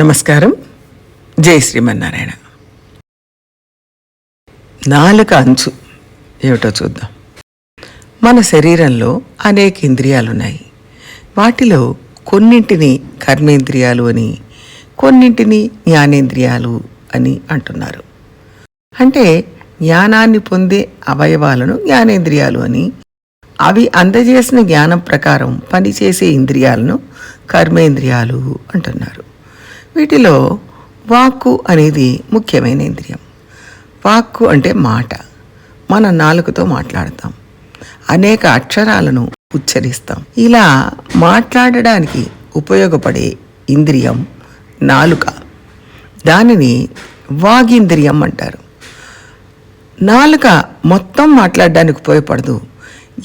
నమస్కారం. జై శ్రీమన్నారాయణ. నాలుక అంచు. ఏమిటో చూద్దాం. మన శరీరంలో అనేక ఇంద్రియాలు ఉన్నాయి వాటిలో కొన్నింటిని కర్మేంద్రియాలు అని కొన్నింటిని జ్ఞానేంద్రియాలు అని అంటున్నారు. అంటే జ్ఞానాన్ని పొందే అవయవాలను జ్ఞానేంద్రియాలు అని అవి అందజేసిన జ్ఞానం ప్రకారం పనిచేసే ఇంద్రియాలను కర్మేంద్రియాలు అంటున్నారు. వీటిలో వాక్కు అనేది ముఖ్యమైన ఇంద్రియం. వాక్కు అంటే మాట. మన నాలుకతో మాట్లాడతాం. అనేక అక్షరాలను ఉచ్చరిస్తాం. ఇలా మాట్లాడడానికి ఉపయోగపడే ఇంద్రియం నాలుక. దానిని వాగింద్రియం అంటారు. నాలుక మొత్తం మాట్లాడడానికి ఉపయోగపడదు.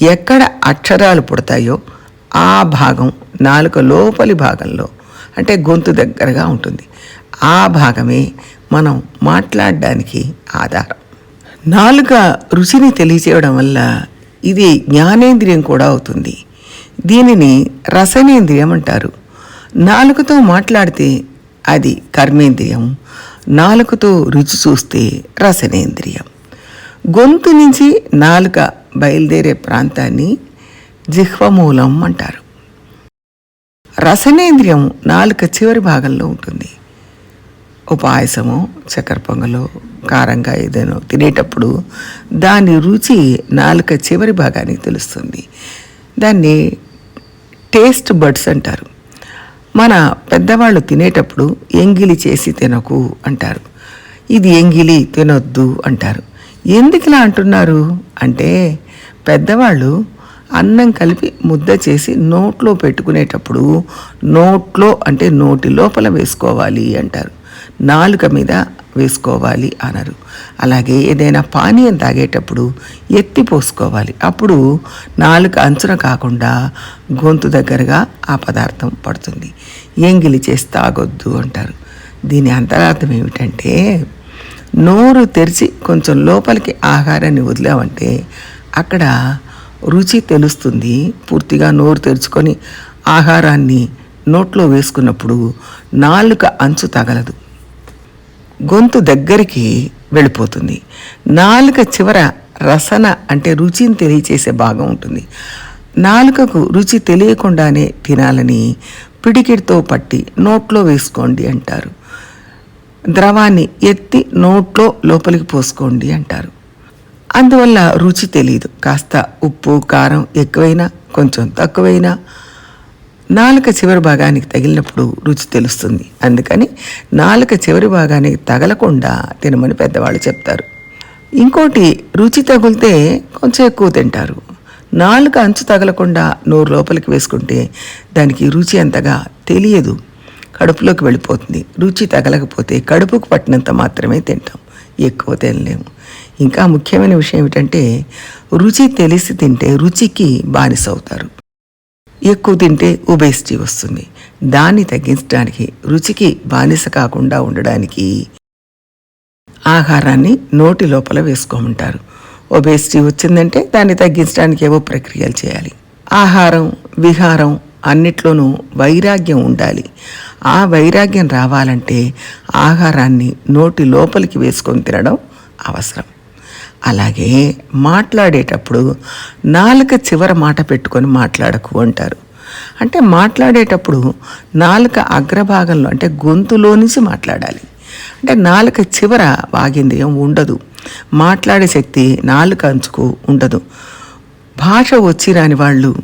ఎక్కడ అక్షరాలు పుడతాయో ఆ భాగం నాలుక లోపలి భాగంలో అంటే గొంతు దగ్గరగా ఉంటుంది. ఆ భాగమే మనం మాట్లాడడానికి ఆధారం. నాలుక రుచిని తెలియచేయడం వల్ల ఇది జ్ఞానేంద్రియం కూడా అవుతుంది. దీనిని రసనేంద్రియం అంటారు. నాలుకతో మాట్లాడితే అది కర్మేంద్రియం. నాలుకతో రుచి చూస్తే రసనేంద్రియం. గొంతు నుంచి నాలుక బయలుదేరే ప్రాంతాన్ని జిహ్వమూలం అంటారు. రసనేంద్రియం నాలుక చివరి భాగంలో ఉంటుంది. ఓ పాయసమో చక్కెర పొంగలో కారంగా ఏదైనా తినేటప్పుడు దాని రుచి నాలుక చివరి భాగానికి తెలుస్తుంది. దాన్ని టేస్ట్ బడ్స్ అంటారు. మన పెద్దవాళ్ళు తినేటప్పుడు ఎంగిలి చేసి తినకు అంటారు. ఇది ఎంగిలి తినొద్దు అంటారు. ఎందుకు ఇలా అంటున్నారు? అంటే పెద్దవాళ్ళు అన్నం కలిపి ముద్ద చేసి నోట్లో పెట్టుకునేటప్పుడు నోట్లో అంటే నోటి లోపల వేసుకోవాలి అంటారు. నాలుక మీద వేసుకోవాలి అనరు. అలాగే ఏదైనా పానీయం తాగేటప్పుడు ఎత్తి పోసుకోవాలి. అప్పుడు నాలుక అంచున కాకుండా గొంతు దగ్గరగా ఆ పదార్థం పడుతుంది. ఎంగిలి చేసి తాగొద్దు అంటారు. దీని అంతరార్థం ఏమిటంటే నోరు తెరిచి కొంచెం లోపలికి ఆహారాన్ని వదిలామంటే అక్కడ రుచి తెలుస్తుంది. పూర్తిగా నోరు తెరుచుకొని ఆహారాన్ని నోట్లో వేసుకున్నప్పుడు నాలుక అంచు తగలదు. గొంతు దగ్గరికి వెళ్ళిపోతుంది. నాలుక చివర రసన అంటే రుచిని తెలియచేసే భాగం ఉంటుంది. నాలుకకు రుచి తెలియకుండానే తినాలని పిడికిడితో పట్టి నోట్లో వేసుకోండి అంటారు. ద్రవాన్ని ఎత్తి నోట్లో లోపలికి పోసుకోండి అంటారు. అందువల్ల రుచి తెలియదు కాస్త ఉప్పు కారం ఎక్కువైనా కొంచెం తక్కువైనా నాలుక చివరి భాగానికి తగిలినప్పుడు రుచి తెలుస్తుంది. అందుకని నాలుక చివరి భాగానికి తగలకుండా తినమని పెద్దవాళ్ళు చెప్తారు. ఇంకోటి రుచి తగిలితే కొంచెం ఎక్కువ తింటారు. నాలుక అంచు తగలకుండా నోరు లోపలికి వేసుకుంటే దానికి రుచి అంతగా తెలియదు. కడుపులోకి వెళ్ళిపోతుంది. రుచి తగలకపోతే కడుపుకు పట్టినంత మాత్రమే తింటాం. ఎక్కువ తినలేము. ఇంకా ముఖ్యమైన విషయం ఏమిటంటే రుచి తెలిసి తింటే రుచికి బానిస అవుతారు ఎక్కువ తింటే ఒబేసిటీ వస్తుంది. దాన్ని తగ్గించడానికి రుచికి బానిస కాకుండా ఉండడానికి ఆహారాన్ని నోటి లోపల వేసుకోమంటారు. ఒబేసిటీ వచ్చిందంటే దాన్ని తగ్గించడానికి ఏవో ప్రక్రియలు చేయాలి. ఆహారం విహారం అన్నిట్లోనూ వైరాగ్యం ఉండాలి. ఆ వైరాగ్యం రావాలంటే ఆహారాన్ని నోటి లోపలికి వేసుకొని తినడం అవసరం. అలాగే మాట్లాడేటప్పుడు నాలుక చివర మాట పెట్టుకొని మాట్లాడకు అంటారు. అంటే మాట్లాడేటప్పుడు నాలుక అగ్రభాగంలో అంటే గొంతులో నుంచి మాట్లాడాలి. అంటే నాలుక చివర వాగింద్రియం ఉండదు. మాట్లాడే శక్తి నాలుక అంచుకు ఉండదు. భాష వచ్చి రాని వాళ్ళు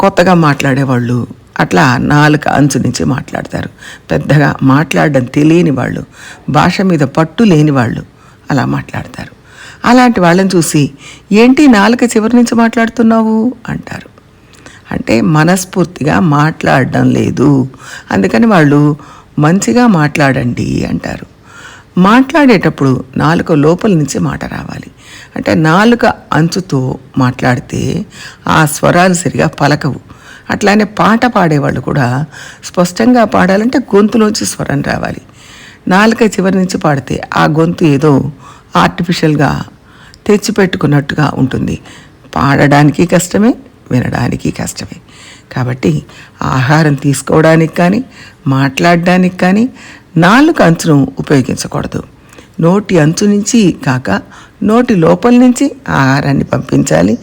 కొత్తగా మాట్లాడేవాళ్ళు అట్లా నాలుక అంచు నుంచి మాట్లాడతారు. పెద్దగా మాట్లాడడం తెలియని వాళ్ళు భాష మీద పట్టు లేని వాళ్ళు అలా మాట్లాడతారు. అలాంటి వాళ్ళని చూసి ఏంటి నాలుక చివరి నుంచి మాట్లాడుతున్నావు? అంటారు. అంటే మనస్ఫూర్తిగా మాట్లాడడం లేదు. అందుకని వాళ్ళు మంచిగా మాట్లాడండి అంటారు. మాట్లాడేటప్పుడు నాలుక లోపల నుంచి మాట రావాలి. అంటే నాలుక అంచుతో మాట్లాడితే ఆ స్వరాలు సరిగా పలకవు. అట్లానే పాట పాడేవాళ్ళు కూడా స్పష్టంగా పాడాలంటే గొంతులోంచి స్వరం రావాలి. నాలుక చివరి నుంచి పాడితే ఆ గొంతు ఏదో ఆర్టిఫిషియల్గా తెచ్చిపెట్టుకున్నట్టుగా ఉంటుంది. పాడడానికి కష్టమే వినడానికి కష్టమే. కాబట్టి ఆహారం తీసుకోవడానికి కానీ మాట్లాడడానికి కానీ నాలుగు అంచును ఉపయోగించకూడదు. నోటి అంచు నుంచి కాక నోటి లోపల నుంచి ఆహారాన్ని పంపించాలి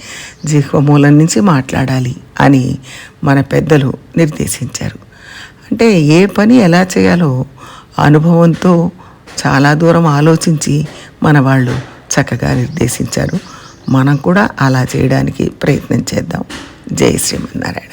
జిహ్వ మూలం నుంచి మాట్లాడాలి అని మన పెద్దలు నిర్దేశించారు. అంటే ఏ పని ఎలా చేయాలో అనుభవంతో చాలా దూరం ఆలోచించి మన వాళ్ళు చక్కగా నిర్దేశించారు. మనం కూడా అలా చేయడానికి ప్రయత్నం చేద్దాం. జై శ్రీమన్నారాయణ.